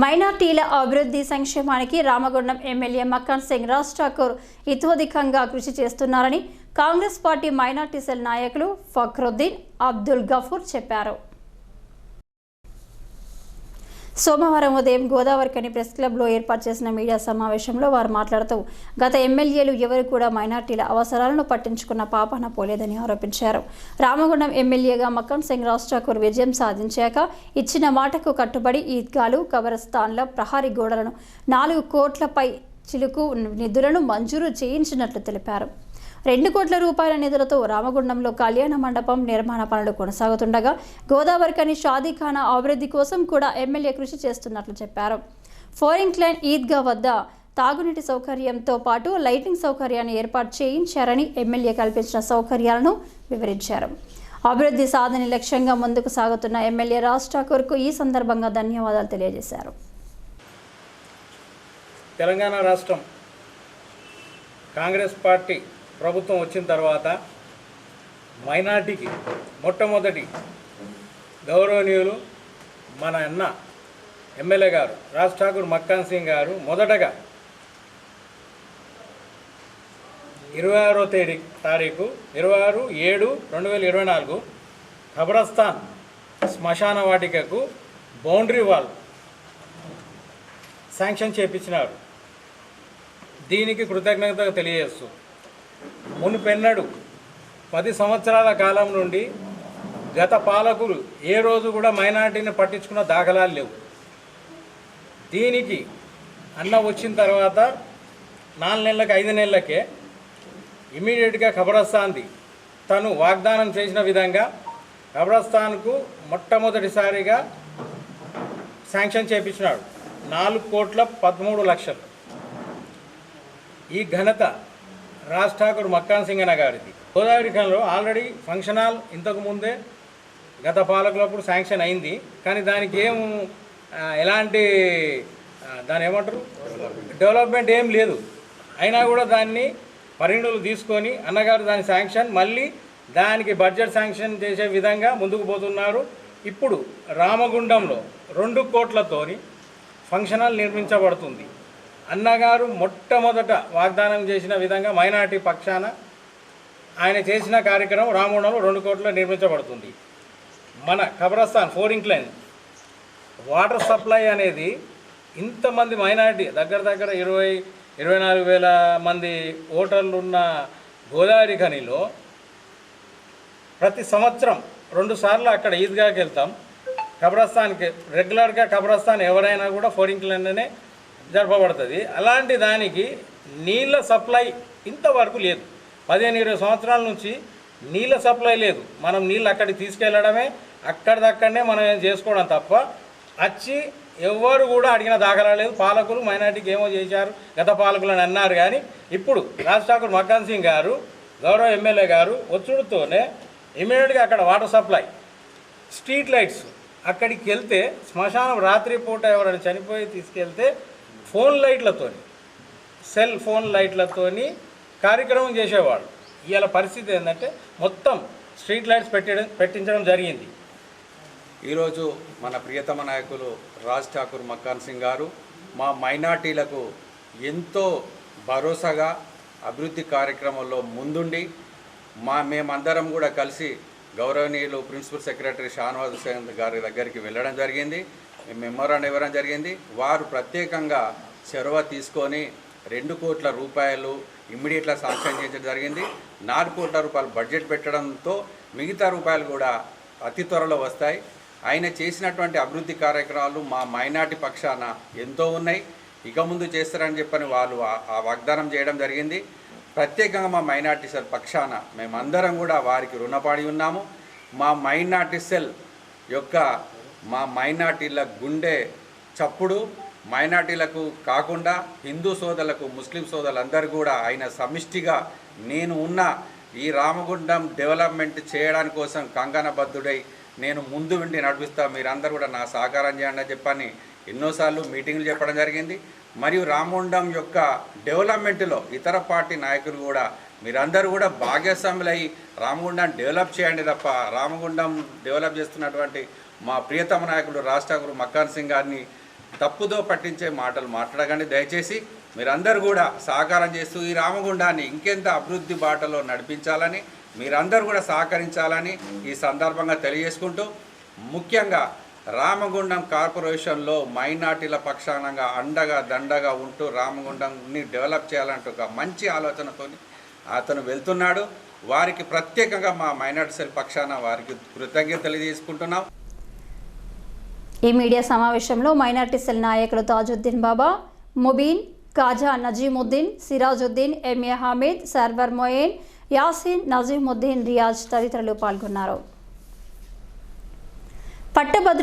మైనార్టీల అభివృద్ధి సంక్షేమానికి రామగుండం ఎమ్మెల్యే మక్కన్ సింగ్ రాజ్ ఠాకూర్ ఇతోధికంగా కృషి చేస్తున్నారని కాంగ్రెస్ పార్టీ మైనార్టీ సెల్ నాయకులు ఫక్రుద్దీన్ అబ్దుల్ గఫూర్ చెప్పారు. సోమవారం ఉదయం గోదావరికని ప్రెస్ క్లబ్లో ఏర్పాటు చేసిన మీడియా సమావేశంలో వారు మాట్లాడుతూ గత ఎమ్మెల్యేలు ఎవరు కూడా మైనార్టీల అవసరాలను పట్టించుకున్న పాపన పోలేదని ఆరోపించారు. రామగుండం ఎమ్మెల్యేగా మక్కన్ సింగ్ రాజ్ ఠాకూర్ విజయం సాధించాక ఇచ్చిన మాటకు కట్టుబడి ఈద్గాలు కబరస్థాన్ల ప్రహారీ గోడలను నాలుగు కోట్లపై చిలుకు నిధులను మంజూరు చేయించినట్లు తెలిపారు. రెండు కోట్ల రూపాయల నిధులతో రామగుండంలో కళ్యాణ మండపం నిర్మాణ పనులు కొనసాగుతుండగా గోదావరికని షాదీఖానా అభివృద్ధి కోసం కూడా ఎమ్మెల్యే కృషి చేస్తున్నట్లు చెప్పారు. ఫోరింగ్ క్లైన్ ఈద్గా వద్ద తాగునీటి సౌకర్యంతో పాటు లైటింగ్ సౌకర్యాన్ని ఏర్పాటు చేయించారని ఎమ్మెల్యే కల్పించిన సౌకర్యాలను వివరించారు. అభివృద్ధి సాధన లక్ష్యంగా ముందుకు సాగుతున్న ఎమ్మెల్యే రాజ్ ఠాకూర్కు ఈ సందర్భంగా ధన్యవాదాలు తెలియజేశారు. తెలంగాణ రాష్ట్రం కాంగ్రెస్ పార్టీ ప్రభుత్వం వచ్చిన తర్వాత మైనార్టీకి మొట్టమొదటి గౌరవనీయులు మన అన్న ఎమ్మెల్యే గారు రాజ్ ఠాకూర్ మక్కాన్ సింగ్ గారు మొదటగా ఇరవై ఆరో తేదీ తారీఖు ఇరవై ఆరు ఏడు రెండు వేల ఇరవై నాలుగు ఖబరస్థాన్ శ్మశాన వాటికకు బౌండరీ వాల్ శాంక్షన్ చేపించినారు. దీనికి కృతజ్ఞత తెలియజేస్తూ మునుపెన్నడు. పది సంవత్సరాల కాలం నుండి గత పాలకులు ఏ రోజు కూడా మైనార్టీని పట్టించుకున్న దాఖలాలు లేవు. దీనికి అన్న వచ్చిన తర్వాత నాలుగు నెలలకు ఐదు నెలలకే ఇమీడియట్గా ఖబరస్థాన్ది తను వాగ్దానం చేసిన విధంగా ఖబరస్థాన్కు మొట్టమొదటిసారిగా శాంక్షన్ చేపించినాడు. నాలుగు కోట్ల పదమూడు లక్షలు. ఈ ఘనత రాజ్ ఠాకూర్ మక్కాన్ సింగ్ గారిది. గోదావరి ఖాన్లో ఆల్రెడీ ఫంక్షన్ హాల్ ఇంతకు ముందే గత పాలకులప్పుడు శాంక్షన్ అయింది. కానీ దానికి ఏం ఎలాంటి దాని ఏమంటారు? డెవలప్మెంట్ ఏం లేదు. అయినా కూడా దాన్ని పరిగణలు తీసుకొని అన్నగారు దాని శాంక్షన్ మళ్ళీ దానికి బడ్జెట్ శాంక్షన్ చేసే విధంగా ముందుకు పోతున్నారు. ఇప్పుడు రామగుండంలో రెండు కోట్లతోని ఫంక్షన్ హాల్ నిర్మించబడుతుంది. అన్నగారు మొట్టమొదట వాగ్దానం చేసిన విధంగా మైనార్టీ పక్షాన ఆయన చేసిన కార్యక్రమం రామగుండంలో రెండు కోట్ల నిర్మించబడుతుంది. మన ఖబరస్థాన్ ఫోర్ ఇంక్లైన్. వాటర్ సప్లై అనేది ఇంతమంది మైనారిటీ దగ్గర దగ్గర ఇరవై ఇరవై నాలుగు వేల మంది ఓటర్లు ఉన్న గోదావరి ఖనిలో ప్రతి సంవత్సరం రెండు సార్లు అక్కడ ఈద్గాకి వెళ్తాం. కబ్రస్థాన్కి రెగ్యులర్గా కబ్రస్థాన్ ఎవరైనా కూడా ఫోర్ ఇంక్లైన్లోనే జరపబడుతుంది అలాంటి దానికి నీళ్ళ సప్లై ఇంతవరకు లేదు. పదిహేను ఇరవై సంవత్సరాల నుంచి నీళ్ళ సప్లై లేదు. మనం నీళ్ళు అక్కడికి తీసుకెళ్ళడమే అక్కడిదక్కడనే మనం ఏం చేసుకోవడం తప్ప వచ్చి ఎవ్వరు కూడా అడిగిన దాఖలా లేదు. పాలకులు మైనార్టీకి ఏమో చేశారు. గత పాలకులు అని అన్నారు కానీ ఇప్పుడు రాజ్ ఠాకూర్ మకాన్ సింగ్ గారు గౌరవ ఎమ్మెల్యే గారు వచ్చుడుతోనే ఇమీడియట్గా అక్కడ వాటర్ సప్లై స్ట్రీట్ లైట్స్ అక్కడికి వెళ్తే శ్మశానం రాత్రి పూట ఎవరైనా చనిపోయి తీసుకెళ్తే ఫోన్ లైట్లతో సెల్ ఫోన్ లైట్లతోని కార్యక్రమం చేసేవాళ్ళు. ఇవాళ పరిస్థితి ఏంటంటే మొత్తం స్ట్రీట్ లైట్స్ పెట్టడం పెట్టించడం జరిగింది. ఈరోజు మన ప్రియతమ నాయకులు రాజ్ ఠాకూర్ మక్కాన్ సింగ్ గారు మా మైనార్టీలకు ఎంతో భరోసాగా అభివృద్ధి కార్యక్రమంలో ముందుండి మా మేమందరం కూడా కలిసి గౌరవనీయులు ప్రిన్సిపల్ సెక్రటరీ షానవాజ్ హుసేన్ గారి దగ్గరికి వెళ్ళడం జరిగింది. మెమోరాండం ఇవ్వడం జరిగింది. వారు ప్రత్యేకంగా చొరవ తీసుకొని రెండు కోట్ల రూపాయలు ఇమ్మీడియట్గా శాంక్షన్ చేయడం జరిగింది. నాలుగు కోట్ల రూపాయలు బడ్జెట్ పెట్టడంతో మిగతా రూపాయలు కూడా అతి త్వరలో వస్తాయి. ఆయన చేసినటువంటి అభివృద్ధి కార్యక్రమాలు మా మైనార్టీ పక్షాన ఎంతో ఉన్నాయి. ఇక ముందు చేస్తారని చెప్పని వాళ్ళు ఆ- వాగ్దానం చేయడం జరిగింది. ప్రత్యేకంగా మా మైనార్టీ సెల్ పక్షాన మేమందరం కూడా వారికి రుణపడి ఉన్నాము. మా మైనార్టీ సెల్ యొక్క మా మైనార్టీల గుండె చప్పుడు. మైనార్టీలకు కాకుండా హిందూ సోదరులకు ముస్లిం సోదరులందరూ కూడా ఆయన సమిష్టిగా నేను ఉన్న ఈ రామగుండం డెవలప్మెంట్ చేయడానికి కోసం కంకణబద్ధుడై నేను ముందు ఉండి నడిపిస్తా. మీరందరూ కూడా నా సహకారం చేయండి అని చెప్పని ఎన్నోసార్లు మీటింగ్లు చెప్పడం జరిగింది. మరియు రామగుండం యొక్క డెవలప్మెంట్లో ఇతర పార్టీ నాయకులు కూడా మీరందరూ కూడా భాగస్వాములై రామగుండం డెవలప్ చేయండి తప్ప రామగుండం డెవలప్ చేస్తున్నటువంటి మా ప్రియతమ నాయకుడు రాష్ట్ర ఠాకూర్ మక్కాన్ సింగ్ గారిని తప్పుదో పట్టించే మాటలు మాట్లాడకండి. దయచేసి మీరందరూ కూడా సహకారం చేస్తూ ఈ రామగుండాన్ని ఇంకెంత అభివృద్ధి బాటలో నడిపించాలని మీరందరూ కూడా సహకరించాలని ఈ సందర్భంగా తెలియజేసుకుంటూ ముఖ్యంగా రామగుండం కార్పొరేషన్లో మైనార్టీల పక్షానంగా అండగా దండగా ఉంటూ రామగుండంని డెవలప్ చేయాలంటూ ఒక మంచి ఆలోచనతో అతను వెళ్తున్నాడు. వారికి ప్రత్యేకంగా మా మైనార్టీ సెల్ పక్షాన వారికి కృతజ్ఞతలు తెలియజేసుకుంటున్నాం. ఈ మీడియా సమావేశంలో మైనార్టీ సెల్ నాయకులు తాజుద్దీన్ బాబా ముబీన్ కాజా నజీముద్దీన్ సిరాజుద్దీన్ ఎంఏ హామీద్ సర్వర్ మొయిన్ యాసిన్ నజీముద్దీన్ రియాజ్ తదితరులు పాల్గొన్నారు. పట్టభద్రుల